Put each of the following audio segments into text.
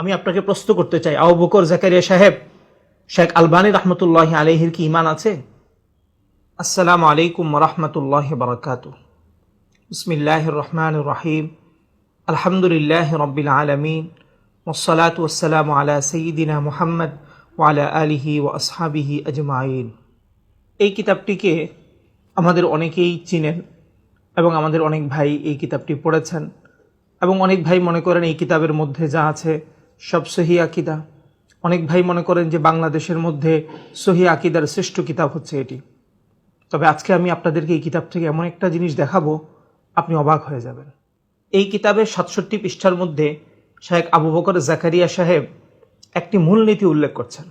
আমি আপনাকে প্রশ্ন করতে চাই, আবু বকর জাকারিয়া সাহেব, শেখ আলবানী রহমতুল্লাহ আলহির কি ইমান আছে? আসসালামু আলাইকুম রহমতুল্লাহ বরকাত বিসমিল্লাহ রহমান রহিম। আলহামদুলিল্লাহ রবিল আলমিন। ওসলাত ওসালাম আলা সঈদিনা মুহাম্মদ ওয়ালা আলিহি ও আসহাবিহি আজমাইন। এই কিতাবটিকে আমাদের অনেকেই চিনেন এবং আমাদের অনেক ভাই এই কিতাবটি পড়েছেন এবং অনেক ভাই মনে করেন এই কিতাবের মধ্যে যা আছে সব সহি আকিদা। অনেক ভাই মনে করেন যে বাংলাদেশের মধ্যে সহি আকিদার শ্রেষ্ঠ কিতাব হচ্ছে এটি। তবে আজকে আমি আপনাদেরকে এই কিতাব থেকে এমন একটা জিনিস দেখাবো, আপনি অবাক হয়ে যাবেন। এই কিতাবের সাতষট্টি পৃষ্ঠার মধ্যে শাহেক আবু বকর জাকারিয়া সাহেব একটি মূলনীতি উল্লেখ করছেন।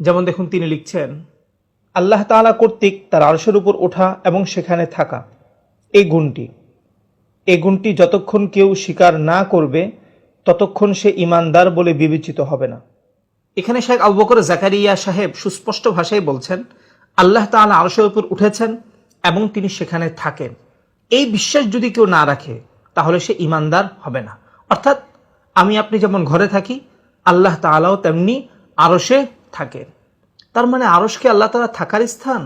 যেমন দেখুন, তিনি লিখছেন, আল্লাহ তাআলা কর্তৃক তার আরশের উপর ওঠা এবং সেখানে থাকা, এই গুণটি এই গুণটি যতক্ষণ কেউ স্বীকার না করবে ততক্ষণ সে ইমানদার বলে বিবেচিত হবে না। এখানে শেখ আবু বকর জাকারিয়া সাহেব সুস্পষ্ট ভাষায় বলছেন, আল্লাহ তাআলা আরশের উপর উঠেছেন এবং তিনি সেখানে থাকেন। এই বিশ্বাস যদি কেউ না রাখে, তাহলে সে ইমানদার হবে না। অর্থাৎ আমি আপনি যেমন ঘরে থাকি, আল্লাহ তাআলাও তেমনি আরশে থাকেন। তার মানে আরশকে আল্লাহ তালা থাকার স্থান?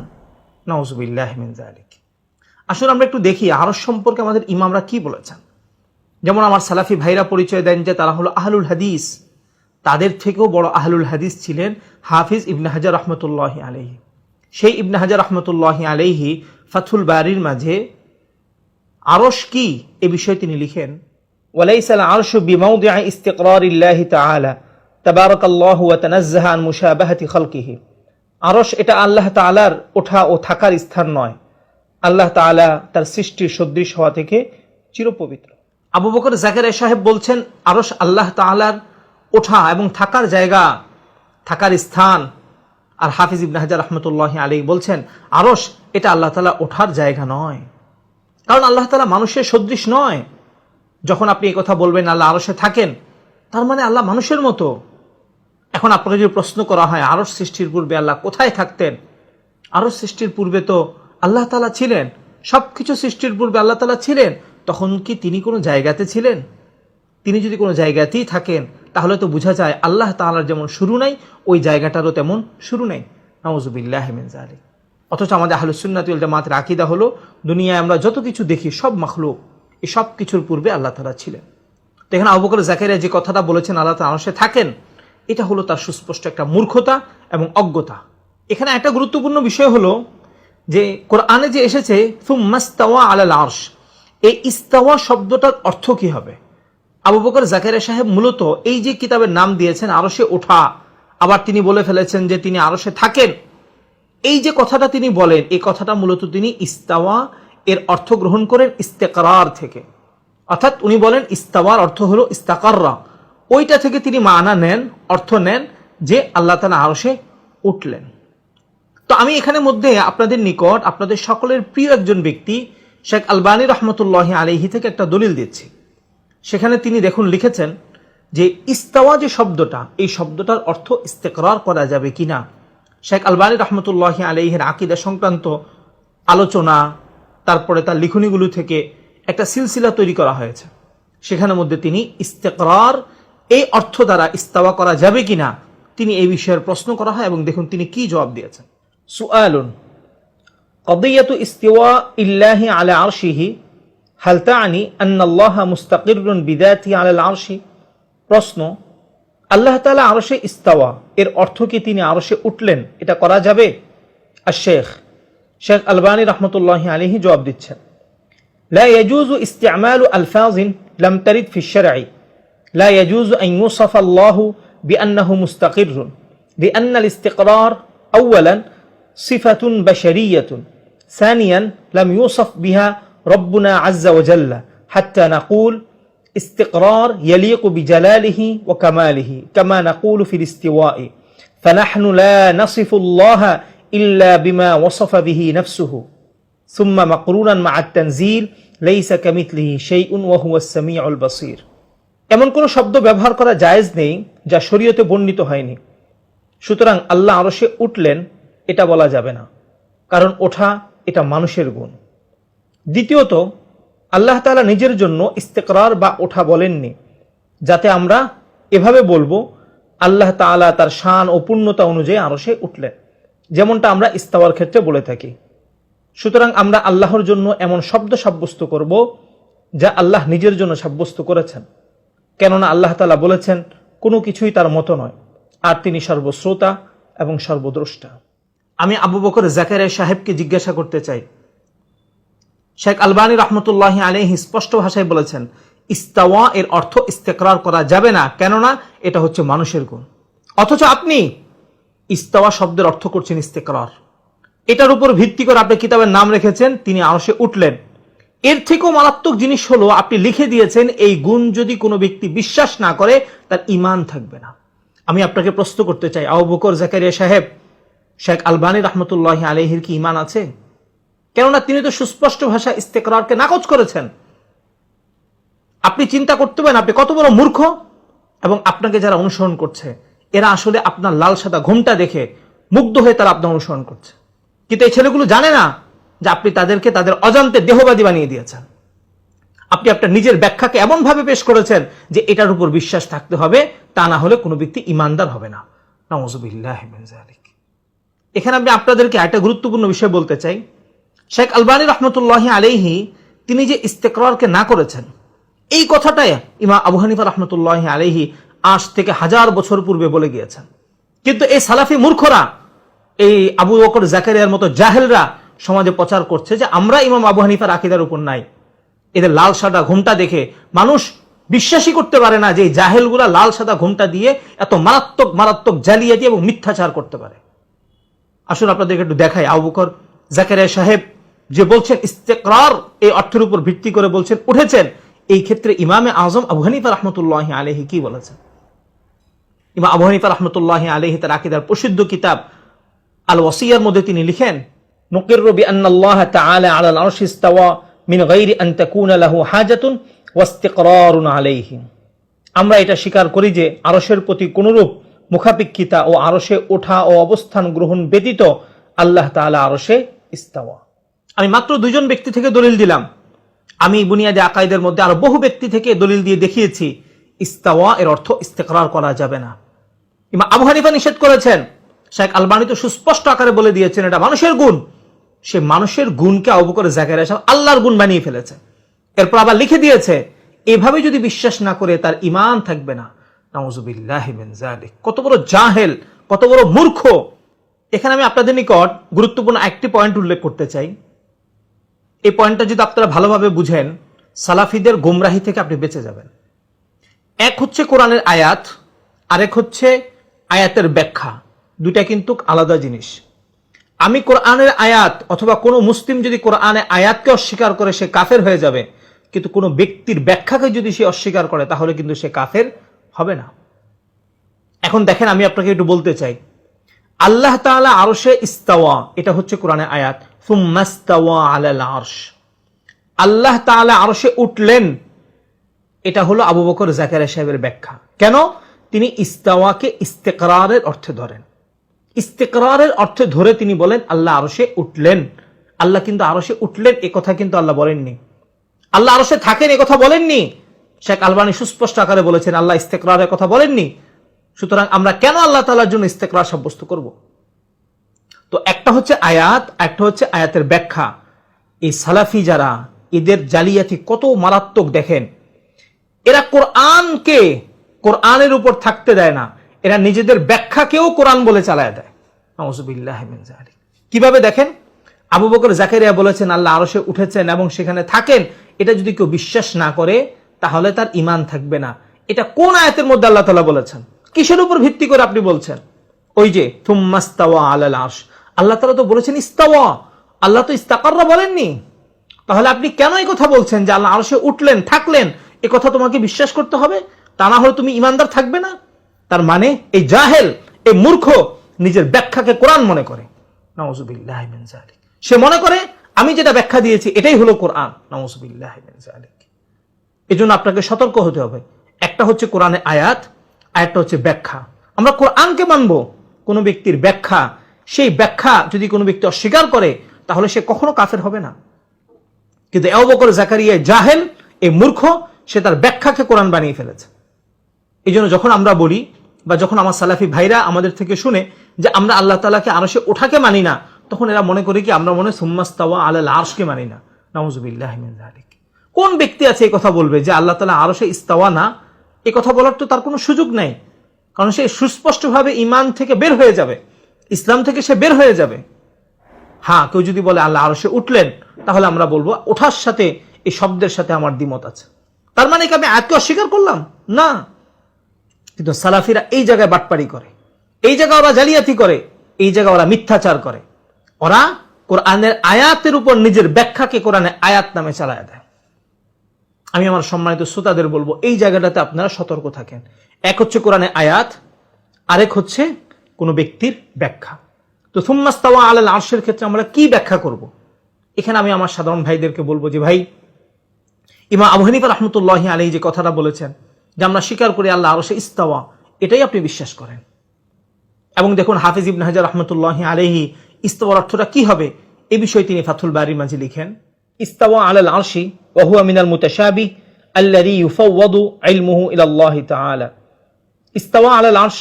নওয়াজবিল্লাহ মিন জালিক আসলে আমরা একটু দেখি আরশ সম্পর্কে আমাদের ইমামরা কি বলেছেন। যেমন আমার সালাফি ভাইরা পরিচয় দেন যে তারা হলো আহলুল হাদিস। তাদের থেকেও বড় আহলুল হাদিস ছিলেন হাফিজ ইবনে হাজার রহমতুল্লাহ আলহি সেই ইবনে হাজার রহমতুল্লাহ আলহি ফাথুল বারির মাঝে আরশ কি এ বিষয়ে তিনি লিখেন, ওয়ালাইসাল এটা আল্লাহ তাআলার ওঠা ও থাকার স্থান নয়। আল্লাহ তাআলা তার সৃষ্টির সদৃশ হওয়া থেকে চিরপবিত্র। আবু বকর জাকেরিয়া সাহেব বলছেন আরস আল্লাহ তাআলার ওঠা এবং থাকার জায়গা, থাকার স্থান। আর হাফিজ ইবনে হাজার রহমতুল্লাহ আলী বলছেন আরস এটা আল্লাহ তাআলা ওঠার জায়গা নয়। কারণ আল্লাহ তালা মানুষের সদৃশ নয়। যখন আপনি এই কথা বলবেন, আল্লাহ আরশে থাকেন, তার মানে আল্লাহ মানুষের মতো। এখন আপনাকে যদি প্রশ্ন করা হয় আরস সৃষ্টির পূর্বে আল্লাহ কোথায় থাকতেন? আরস সৃষ্টির পূর্বে তো আল্লাহ তালা ছিলেন। সব কিছু সৃষ্টির পূর্বে আল্লাহ তালা ছিলেন। তখন কি তিনি কোনো জায়গাতে ছিলেন? তিনি যদি কোনো জায়গাতেই থাকেন, তাহলে তো বোঝা যায় আল্লাহ তালার যেমন শুরু নাই, ওই জায়গাটারও তেমন শুরু নেই। নওয়াজুবিল্লাহ জালিক অথচ আমাদের আহলুসুন্নাতুল জামাতের আকিদা হলো, দুনিয়ায় আমরা যত কিছু দেখি, সব মাখলুক। এই সব কিছুর পূর্বে আল্লাহ তালা ছিলেন। তো এখানে আবু বকর জাকারিয়া যে কথাটা বলেছেন, আল্লাহ তালা আরশে থাকেন, এটা হলো তার সুস্পষ্ট একটা মূর্খতা এবং অজ্ঞতা। এখানে একটা গুরুত্বপূর্ণ বিষয় হলো যে, কোরআনে যে এসেছে ফুম্মাস্তাওয়া আলাল আরশ এই ইস্তাওয়া শব্দটার অর্থ কি হবে? আবু বকর জাকারিয়া সাহেব মূলত এই যে কিতাবের নাম দিয়েছেন, আরশে ওঠা, আবার তিনি বলে ফেলেছেন যে তিনি আরশে থাকেন। এই যে কথাটা তিনি বলেন, এই কথাটা মূলত তিনি ইস্তাওয়া এর অর্থ গ্রহণ করেন ইস্তেকরার থেকে। অর্থাৎ উনি বলেন ইস্তাওয়ার অর্থ হলো ইস্তাকাররা। ওইটা থেকে তিনি মানা নেন, অর্থ নেন যে আল্লাহ তালা আরশে উঠলেন। তো আমি এখানে মধ্যে আপনাদের নিকট, আপনাদের সকলের প্রিয় একজন ব্যক্তি শেখ আলবানী রহমতুল্লাহ আলহি থেকে একটা দলিল দিচ্ছি। সেখানে তিনি দেখুন লিখেছেন যে, ইস্তাওয়া যে শব্দটা, এই শব্দটার অর্থ ইস্তেকরার করা যাবে কিনা? শেখ আলবানী রহমতুল্লাহ আলহের আকিদা সংক্রান্ত আলোচনা, তারপরে তার লিখনিগুলো থেকে একটা সিলসিলা তৈরি করা হয়েছে। সেখানের মধ্যে তিনি ইস্তেকরার এই অর্থ দ্বারা ইস্তাওয়া করা যাবে কিনা, তিনি এই বিষয়ের প্রশ্ন করা হয় এবং দেখুন তিনি কি জবাব দিয়েছেন। সুআলুন قضية استواء الله على عرشه هل تعني أن الله مستقر بذاته على العرش প্রশ্ন আল্লাহ তালা আরশে ইস্তাওয়া এর অর্থ কি তিনি আরশে উঠলেন এটা করা যাবে আর শেখ শেখ আলবানী রহমতুল্লাহ আলহি জবাব দিচ্ছেন لا يجوز استعمال ألفاظ لم ترد في الشرع لا يجوز أن يوصف الله بأنه مستقر لأن الاستقرار أولا صفة بشرية ثانيا لم يوصف بها ربنا عز وجل حتى نقول استقرار يليق بجلاله وكماله كما نقول في الاستواء فنحن لا نصف الله إلا بما وصف به نفسه ثم مقرونا مع التنزيل ليس كمثله شيء وهو السميع البصير এমন কোনো শব্দ ব্যবহার করা জায়েজ নেই যা শরীয়তে বর্ণিত হয়নি সুতরাং আল্লাহ আরশে উঠলেন এটা বলা যাবে না কারণ ওঠা এটা মানুষের গুণ। দ্বিতীয়ত, আল্লাহ তালা নিজের জন্য ইস্তেকরার বা ওঠা বলেননি, যাতে আমরা এভাবে বলব, আল্লাহ তাআলা তার শান ও পূর্ণতা অনুযায়ী আরও সে উঠলেন, যেমনটা আমরা ইস্তাওয়ার ক্ষেত্রে বলে থাকি। সুতরাং আমরা আল্লাহর জন্য এমন শব্দ সাব্যস্ত করব, যা আল্লাহ নিজের জন্য সাব্যস্ত করেছেন। কেননা আল্লাহ তালা বলেছেন, কোনো কিছুই তার মতো নয়, আর তিনি সর্বশ্রোতা এবং সর্বদ্রষ্টা। আমি আবু বকর জাকারিয়া সাহেবকে জিজ্ঞাসা করতে চাই। শেখ আলবানী রহমতুল্লাহ আলহি স্পষ্ট ভাষায় বলেছেন, ইস্তাওয়া এর অর্থ ইস্তেকরার করা যাবে না, কেননা এটা হচ্ছে মানুষের গুণ। অথচ আপনি ইস্তাওয়া শব্দের অর্থ করছেন ইস্তেকরার। এটার উপর ভিত্তি করে আপনি কিতাবের নাম রেখেছেন, তিনি আরশে উঠলেন। এর থেকেও মারাত্মক জিনিস হলো, আপনি লিখে দিয়েছেন, এই গুণ যদি কোনো ব্যক্তি বিশ্বাস না করে, তার ইমান থাকবে না। আমি আপনাকে প্রশ্ন করতে চাই, আবু বকর জাকারিয়া সাহেব শেখ আলবানী রহমতুল্লাহ আলহির কি ইমান আছে? কেননা তিনি তো সুস্পষ্ট ভাষা ইস্তেকরারকে নাকচ করেছেন। আপনি চিন্তা করতে পারেন, আপনি কত বড় মূর্খ এবং আপনাকে যারা অনুসরণ করছে, এরা আসলে আপনার লাল সাদা ঘুমটা দেখে মুগ্ধ হয়ে তারা আপনার অনুসরণ করছে। কিন্তু এই ছেলেগুলো জানে না যে আপনি তাদেরকে তাদের অজান্তে দেহবাদী বানিয়ে দিয়েছেন। আপনি আপনার নিজের ব্যাখ্যাকে এমনভাবে পেশ করেছেন যে এটার উপর বিশ্বাস থাকতে হবে, তা না হলে কোনো ব্যক্তি ইমানদার হবে না। যালিক। এখানে আমি আপনাদেরকে একটা গুরুত্বপূর্ণ বিষয় বলতে চাই। শেখ আলবানী রহমতুল্লাহ আলাইহি তিনি যে ইস্তেকরারকে না করেছেন, এই কথাটাই ইমা আবু হানিফা রহমতুল্লাহ আলাইহি আজ থেকে হাজার বছর পূর্বে বলে গিয়েছেন। কিন্তু এই সালাফি মূর্খরা, এই আবু বকর জাকারিয়ার মতো জাহেলরা সমাজে প্রচার করছে যে আমরা ইমাম আবু হানিফার আকিদার উপর নাই। এদের লাল সাদা ঘুমটা দেখে মানুষ বিশ্বাসই করতে পারে না যে জাহেলগুলা লাল সাদা ঘুমটা দিয়ে এত মারাত্মক মারাত্মক জালিয়াতি এবং মিথ্যাচার করতে পারে। আসুন আপনাদেরকে একটু দেখাই। আবুকর জাকারিয়া সাহেব যে বলছেন, ইস্তেকরার এই অর্থের উপর ভিত্তি করে বলছেন, উঠেছেন। এই ক্ষেত্রে ইমামে আজম আবু হানিফা রহমতুল্লাহ আলহি কি বলেছেন? ইমা আবু হানিফা রহমতুল্লাহ আলহি তার আকিদার প্রসিদ্ধ কিতাব আল ওয়াসিয়ার মধ্যে তিনি লিখেন নকির রবি আন্নাল্লাহ তাআলা আলাল আরশি ইস্তাওয়া মিন গায়রি আন তাকুনা লাহু হাজাতুন ওয়াস্তিকরারুন আলাইহি আমরা এটা স্বীকার করি যে আরশের প্রতি কোনরূপ মুখাপেক্ষিতা ও আরশে ওঠা ও অবস্থান গ্রহণ ব্যতীত আল্লাহ তাআলা আরশে ইস্তাওয়া। আমি মাত্র দুইজন ব্যক্তি থেকে দলিল দিলাম। আমি বুনিয়াদে আকাইদের মধ্যে আরও বহু ব্যক্তি থেকে দলিল দিয়ে দেখিয়েছি, ইস্তাওয়া এর অর্থ ইস্তেকরার করা যাবে না। ইমা আবু হানিফা নিষেধ করেছেন। শেখ আলবানি তো সুস্পষ্ট আকারে বলে দিয়েছেন, এটা মানুষের গুণ। সে মানুষের গুণকে অবকরে জায়গায় এসে আল্লাহর গুণ বানিয়ে ফেলেছে। এরপর আবার লিখে দিয়েছে, এভাবে যদি বিশ্বাস না করে তার ইমান থাকবে না। কত বড় জাহেল, কত বড় মূর্খ। এখানে আমি আপনাদের নিকট গুরুত্বপূর্ণ একটি পয়েন্ট উল্লেখ করতে চাই। এই পয়েন্টটা যদি আপনারা ভালোভাবে বুঝেন, সালাফিদের গোমরাহি থেকে আপনি বেঁচে যাবেন। এক হচ্ছে কোরআনের আয়াত, আরেক হচ্ছে আয়াতের ব্যাখ্যা। দুটা কিন্তু আলাদা জিনিস। আমি কোরআনের আয়াত অথবা কোনো মুসলিম যদি কোরআনের আয়াতকে অস্বীকার করে সে কাফের হয়ে যাবে, কিন্তু কোনো ব্যক্তির ব্যাখ্যাকে যদি সে অস্বীকার করে, তাহলে কিন্তু সে কাফের হবে না। এখন দেখেন আমি আপনাকে একটু বলতে চাই। আল্লাহ তাআলা আরশে ইস্তাওয়া, এটা হচ্ছে কোরআনের আয়াত, সুম্মাস্তাওয়া আলাল আরশ। আল্লাহ তাআলা আরশে উঠলেন, এটা হলো আবু বকর জাকারিয়া সাহেবের ব্যাখ্যা। কেন? তিনি ইস্তাওয়াকে ইস্তেকরারের অর্থে ধরেন। ইস্তেকরারের অর্থে ধরে তিনি বলেন, আল্লাহ আরশে উঠলেন। আল্লাহ কিন্তু আরশে উঠলেন, এ কথা কিন্তু আল্লাহ বলেননি। আল্লাহ আরশে থাকেন, এ কথা বলেননি। শেখ আলবানী সুস্পষ্ট আকারে বলেছেন, আল্লাহ ইস্তেকরারের কথা বলেননি। সুতরাং আমরা কেন আল্লাহ তাআলার জন্য ইস্তেকরার সাব্যস্ত করব? তো একটা হচ্ছে আয়াত, একটা হচ্ছে আয়াতের ব্যাখ্যা। এই সালাফি যারা, এদের জালিয়াতি কত মারাত্মক দেখেন। এরা কোরআনকে, কোরআনের উপর থাকতে দেয় না। এরা নিজেদের ব্যাখ্যাকেও কোরআন বলে চালায় দেয়। কীভাবে দেখেন? আবু বকর জাকারিয়া বলেছেন, আল্লাহ আরশে উঠেছেন এবং সেখানে থাকেন। এটা যদি কেউ বিশ্বাস না করে তাহলে তার ইমান থাকবে না। এটা কোন আয়াতের মধ্যে আল্লাহ তালা বলেছেন? কিসের উপর ভিত্তি করে আপনি বলছেন? ওই যে থুম্মাস্তাওয়া আলাল আরশ। আল্লাহ তালা তো বলেছেন, ইস্তাওয়া। আল্লাহ তো ইস্তাকাররা বলেননি। তাহলে আপনি কেন এই কথা বলছেন যে আল্লাহ আরশে উঠলেন, থাকলেন? এ কথা তোমাকে বিশ্বাস করতে হবে? তা না হলে তুমি ইমানদার থাকবে না। তার মানে এই জাহেল, এই মূর্খ নিজের ব্যাখ্যাকে কোরআন মনে করে। সে মনে করে, আমি যেটা ব্যাখ্যা দিয়েছি, এটাই হলো কোরআন। নওয়াজুবিল্লাহ মিন যালিক। এই জন্য আপনাকে সতর্ক হতে হবে। একটা হচ্ছে কোরআনে আয়াত আয়াতটা হচ্ছে ব্যাখ্যা। আমরা কোরআনকে মানবো, কোনো ব্যক্তির ব্যাখ্যা। সেই ব্যাখ্যা যদি কোনো ব্যক্তি অস্বীকার করে, তাহলে সে কখনো কাফের হবে না। কিন্তু এও বকর জাকারিয়া জাহেল এই মূর্খ, সে তার ব্যাখ্যাকে কোরআন বানিয়ে ফেলেছে। এই জন্য যখন আমরা বলি বা যখন আমার সালাফি ভাইরা আমাদের থেকে শুনে যে আমরা আল্লাহ তালাকে আরশে ওঠাকে মানি না, তখন এরা মনে করে কি, আমরা মনে সুম্মাস্তাওয়া আলাল আরশকে মানি না। যালিক। কোন ব্যক্তি আছে এই কথা বলবে যে আল্লাহ তালা আরশে ইস্তাওয়া না? এ কথা বলার তো তার কোনো সুযোগ নেই। কারণ সে সুস্পষ্টভাবে ইমান থেকে বের হয়ে যাবে। ইসলাম থেকে সে বের হয়ে যাবে। হ্যাঁ কেউ যদি বলে, আল্লাহ আরশে উঠলেন তাহলে আমরা বলব, ওঠার সাথে এই শব্দের সাথে আমার দ্বিমত আছে। তার মানে কি আমি আয়াতকে অস্বীকার করলাম? না। কিন্তু সালাফিরা এই জায়গায় বাটপাড়ি করে। এই জায়গায় ওরা জালিয়াতি করে। এই জায়গায় ওরা মিথ্যাচার করে। ওরা কোরআনের আয়াতের উপর নিজের ব্যাখ্যাকে কোরআনে আয়াত নামে চালায় দেয়। আমি আমার সম্মানিত শ্রোতাদের বলব, এই জায়গাটাতে আপনারা সতর্ক থাকেন। এক হচ্ছে কোরআনে আয়াত, আরেক হচ্ছে কোনো ব্যক্তির ব্যাখ্যা। তো সুম্মাস্তাওয়া আলাল আরশের ক্ষেত্রে আমরা কি ব্যাখ্যা করব। এখানে আমি আমার সাধারণ ভাইদেরকে বলব যে, ভাই ইমা আবু হানিফা রহমতুল্লাহ আলী যে কথাটা বলেছেন, যে আমরা স্বীকার করি আল্লাহ আরশে ইস্তাওয়া, এটাই আপনি বিশ্বাস করেন। এবং দেখুন হাফিজ ইবন হাজার রহমতুল্লাহ আলহি ইস্তাওয়ার অর্থটা কি হবে? এ বিষয়ে তিনি ফাথুল বাড়ির মাঝে লিখেন ইস্তাওয়া আলাল আরশি ওহুয়া মিনাল মুতাশাবি আল্লাযী ইউফাওয়াদু ইলমুহু ইলাল্লাহি তাআলা। ইস্তাওয়া আলাল আরশ,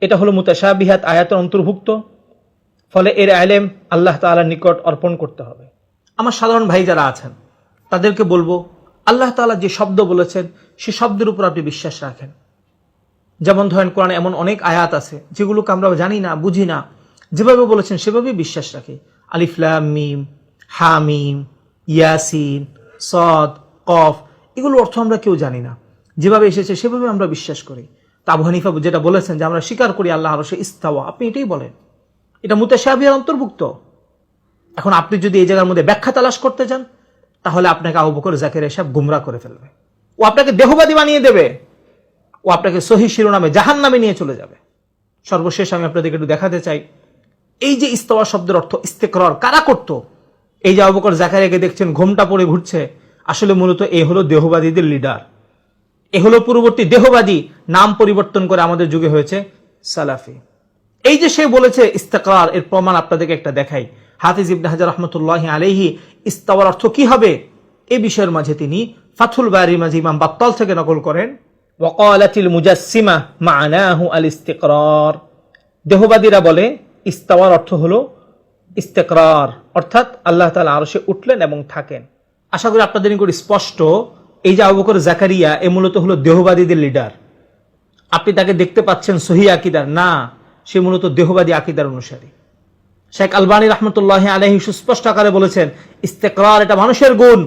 এটা হলো মুতাশাবিহাত আয়াতের অন্তর্ভুক্ত, ফলে এর আলেম আল্লাহ তাআলার নিকট অর্পণ করতে হবে। আমার সাধারণ ভাই যারা আছেন, তাদেরকে বলব, আল্লাহ তাআলা যে শব্দ বলেছেন, সে শব্দের উপর আপনি বিশ্বাস রাখেন। যেমন ধরেন, কোরআনে এমন অনেক আয়াত আছে, যেগুলোকে আমরা জানি না, বুঝি না, যেভাবে বলেছেন সেভাবেই বিশ্বাস রাখি। আলিফলাম মিম হামিম ইয়াসিন, সদ, কফ এগুলো অর্থ আমরা কেউ জানি না। যেভাবে এসেছে সেভাবে আমরা বিশ্বাস করি। তা আবু হানিফা যেটা বলেছেন যে আমরা স্বীকার করি আল্লাহ আরশে ইস্তাওয়া। আপনি এটাই বলেন। এটা মুতাশাবিহার অন্তর্ভুক্ত। এখন আপনি যদি এই জায়গার মধ্যে ব্যাখ্যা তালাশ করতে চান তাহলে আপনাকে আবু বকর জাকের এসব গুমরা করে ফেলবে। ও আপনাকে দেহবাদী বানিয়ে দেবে। ও আপনাকে সহি শিরোনামে জাহান নামে নিয়ে চলে যাবে। সর্বশেষ আমি আপনাদেরকে একটু দেখাতে চাই। এই যে ইস্তওয়া শব্দের অর্থ ইস্তেকরর, কারা করত? এই যে আবুকর জাকারিয়াকে দেখছেন, ঘোমটা পড়ে ঘুরছে। আসলে মূলত এ হলো দেহবাদীদের লিডার এ হলো পূর্ববর্তী দেহবাদী, নাম পরিবর্তন করে আমাদের যুগে হয়েছে সালাফি। এই যে সে বলেছে, ইস্তাকার, এর প্রমাণ আপনাদেরকে একটা দেখাই। হাফিজ ইবনে হাজার রহমতুল্লাহ আলহি ইস্তাওয়ার অর্থ কি হবে? এ বিষয়ের মাঝে তিনি ফাথুল বাড়ির মাঝে ইমাম বাত্তাল থেকে নকল করেন, ওয়াকালাতিল মুজাসসিমা মানাহু আল ইস্তিকরার দেহবাদীরা বলে, ইস্তাওয়ার অর্থ হলো ইস্তেকরার, অর্থাৎ আল্লাহ তাআলা আরশে উঠলেন এবং থাকেন। আশা করি আপনাদের নিকট স্পষ্ট, এই যে আবু বকর জাকারিয়া, এ মূলত হলো দেহবাদীদের লিডার আপনি তাকে দেখতে পাচ্ছেন সহি আকিদার। না, সে মূলত দেহবাদী আকিদার অনুসারী। শেখ আলবানী রহমতুল্লাহ আলহি সুস্পষ্ট আকারে বলেছেন, ইস্তেকরার এটা মানুষের গুণ।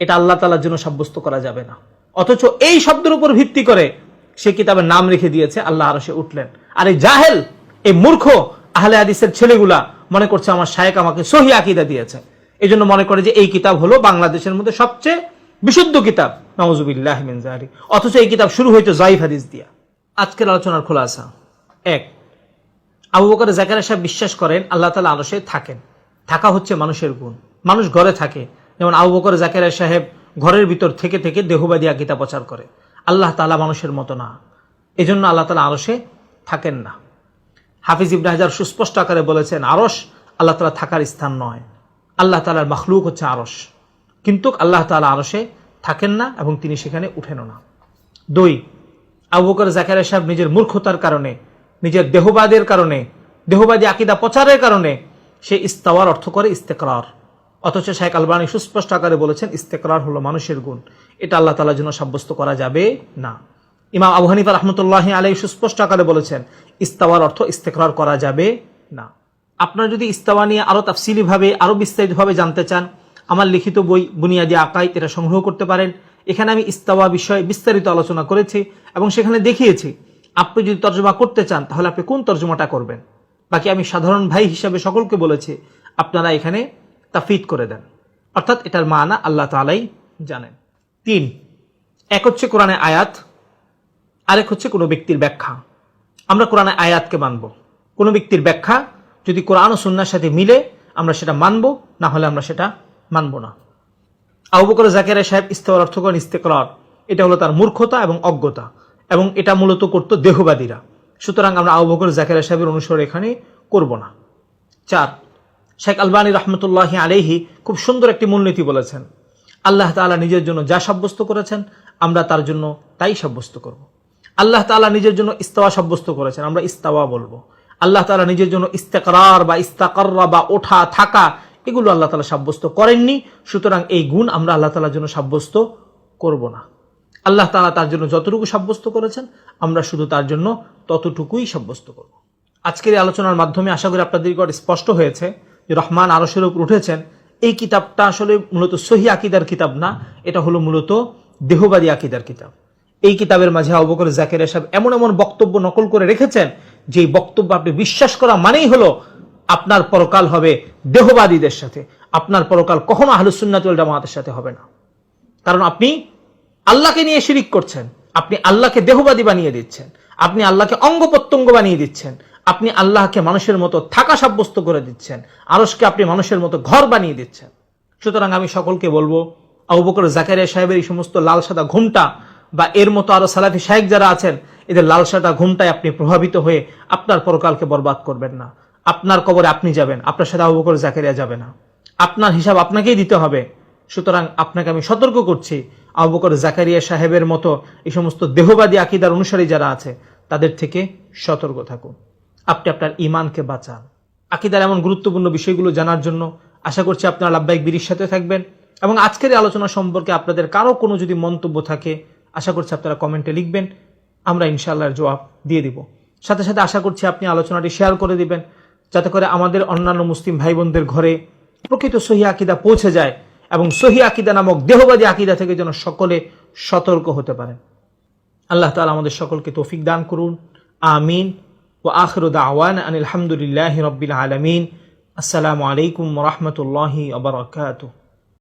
এটা আল্লাহ তালার জন্য সাব্যস্ত করা যাবে না। অথচ এই শব্দের উপর ভিত্তি করে সে কিতাবের নাম রেখে দিয়েছে, আল্লাহ আরশে উঠলেন। আর এই জাহেল, এই মূর্খ, আহলে হাদিসের ছেলেগুলা মনে করছে আমার শায়েক আমাকে সহি আকিদা দিয়েছে। এই জন্য মনে করে যে এই কিতাব হলো বাংলাদেশের মধ্যে সবচেয়ে বিশুদ্ধ কিতাব। নওয়াজুবিল্লাহ মিন জাহারি অথচ এই কিতাব শুরু হয়েছে জাইফ হাদিস দিয়া। আজকের আলোচনার খোলাসা। এক, আবু বকর জাকারিয়া সাহেব বিশ্বাস করেন আল্লাহ তালা আলসে থাকেন। থাকা হচ্ছে মানুষের গুণ। মানুষ ঘরে থাকে। যেমন আবু বকর জাকারিয়া সাহেব ঘরের ভিতর থেকে থেকে দেহবাদী আকিতা প্রচার করে। আল্লাহ তালা মানুষের মতো না। এজন্য আল্লাহ তালা আলসে থাকেন না। হাফিজ ইবনে হাজার সুস্পষ্ট আকারে বলেছেন আরস আল্লাহ তালা থাকার স্থান নয়। আল্লাহ তালার মখলুক হচ্ছে আরস কিন্তু আল্লাহ তালা আরসে থাকেন না এবং তিনি সেখানে উঠেনও না। দুই, আবু বকর জাকারিয়া সাহেব নিজের মূর্খতার কারণে, নিজের দেহবাদের কারণে, দেহবাদী আকিদা প্রচারের কারণে সে ইস্তাওয়ার অর্থ করে ইস্তেকরার। অথচ শেখ আলবানী সুস্পষ্ট আকারে বলেছেন, ইস্তেকরার হলো মানুষের গুণ। এটা আল্লাহ তালার জন্য সাব্যস্ত করা যাবে না। ইমাম আবু হানিফা রহমতুল্লাহ আলাই সুস্পষ্ট আকারে বলেছেন, ইস্তাওয়ার অর্থ ইস্তেকরার করা যাবে না। আপনারা যদি ইস্তাওয়া নিয়ে আরও তাফসিলিভাবে আরও বিস্তারিতভাবে জানতে চান, আমার লিখিত বই বুনিয়াদি আকাই এটা সংগ্রহ করতে পারেন। এখানে আমি ইস্তাওয়া বিষয়ে বিস্তারিত আলোচনা করেছি এবং সেখানে দেখিয়েছি, আপনি যদি তর্জমা করতে চান, তাহলে আপনি কোন তর্জমাটা করবেন? বাকি আমি সাধারণ ভাই হিসাবে সকলকে বলেছি, আপনারা এখানে তাফিদ করে দেন। অর্থাৎ এটার মানা আল্লাহ তালাই জানেন। তিন, এক হচ্ছে কোরআনে আয়াত আরেক হচ্ছে কোনো ব্যক্তির ব্যাখ্যা। আমরা কোরআনে আয়াতকে মানব। কোনো ব্যক্তির ব্যাখ্যা যদি কোরআন ও সুন্নার সাথে মিলে, আমরা সেটা মানব, না হলে আমরা সেটা মানব না। আবু বকর জাকের সাহেব ইস্তেওয়ার অর্থ করেন ইস্তেকরার। এটা হলো তার মূর্খতা এবং অজ্ঞতা, এবং এটা মূলত করত দেহবাদীরা। সুতরাং আমরা আবু বকর জাকের সাহেবের অনুসরণ এখানে করব না। চার, শেখ আলবানী রহমতুল্লাহ আলেহি খুব সুন্দর একটি মূলনীতি বলেছেন। আল্লাহ তালা নিজের জন্য যা সাব্যস্ত করেছেন, আমরা তার জন্য তাই সাব্যস্ত করব। আল্লাহ তালা নিজের জন্য ইস্তাওয়া সাব্যস্ত করেছেন, আমরা ইস্তাওয়া বলব। আল্লাহ তালা নিজের জন্য ইস্তেকরার বা ইস্তাকাররা বা ওঠা, থাকা, এগুলো আল্লাহ তালা সাব্যস্ত করেননি। সুতরাং এই গুণ আমরা আল্লাহ তাআলার জন্য সাব্যস্ত করব না। আল্লাহ তালা তার জন্য যতটুকু সাব্যস্ত করেছেন, আমরা শুধু তার জন্য ততটুকুই সাব্যস্ত করব। আজকের এই আলোচনার মাধ্যমে আশা করি আপনাদের নিকট স্পষ্ট হয়েছে যে রহমান আরশের উপর উঠেছেন। এই কিতাবটা আসলে মূলত সহি আকিদার কিতাব না, এটা হলো মূলত দেহবাদী আকিদার কিতাব। এই কিতাবের মাঝে অবকর জাকের সাহেব এমন এমন বক্তব্য নকল করে রেখেছেন যে বক্তব্য আপনি বিশ্বাস করা মানেই হলো আপনার পরকাল হবে দেহবাদীদের সাথে। আপনার পরকাল কখনো আহলুসুন্নাতুল জামাতের সাথে হবে না। কারণ আপনি আল্লাহকে নিয়ে শিরিক করছেন, আপনি আল্লাহকে দেহবাদী বানিয়ে দিচ্ছেন, আপনি আল্লাহকে অঙ্গ প্রত্যঙ্গ বানিয়ে দিচ্ছেন, আপনি আল্লাহকে মানুষের মতো থাকা সাব্যস্ত করে দিচ্ছেন আরসকে আপনি মানুষের মতো ঘর বানিয়ে দিচ্ছেন। সুতরাং আমি সকলকে বলব, আবু বকর জাকারিয়া সাহেবের এই সমস্ত লাল সাদা ঘুমটা বা এর মতো আরও সালাফি সাহেব যারা আছেন, এদের লাল সাদা ঘুমটায় আপনি প্রভাবিত হয়ে আপনার পরকালকে বরবাদ করবেন না। আপনার কবরে আপনি যাবেন, আপনার সাথে আবু জাকারিয়া যাবে না। আপনার হিসাব আপনাকেই দিতে হবে। সুতরাং আপনাকে আমি সতর্ক করছি, আবু জাকারিয়া সাহেবের মতো এই সমস্ত দেহবাদী আকিদার অনুসারী যারা আছে, তাদের থেকে সতর্ক থাকুন। আপনি আপনার ইমানকে বাঁচান। আকিদার এমন গুরুত্বপূর্ণ বিষয়গুলো জানার জন্য আশা করছি আপনারা লাভবাহিক বিরির সাথে থাকবেন। এবং আজকের আলোচনা সম্পর্কে আপনাদের কারও কোনো যদি মন্তব্য থাকে আশা করছি আপনারা কমেন্টে লিখবেন, আমরা ইনশাআল্লাহর জবাব দিয়ে দিব। সাথে সাথে আশা করছি আপনি আলোচনাটি শেয়ার করে দিবেন, যাতে করে আমাদের অন্যান্য মুসলিম ভাই বোনদের ঘরে প্রকৃত সহি আকিদা পৌঁছে যায় এবং সহি আকিদা নামক দেহবাদী আকিদা থেকে যেন সকলে সতর্ক হতে পারেন আল্লাহ তাআলা আমাদের সকলকে তৌফিক দান করুন। আমিন। ও আখর আওয়ান আনিল হামদুলিল্লাহ রব্বিল আলমিন। আসসালামু আলাইকুম রহমতুল্লাহি আবরকাতুহ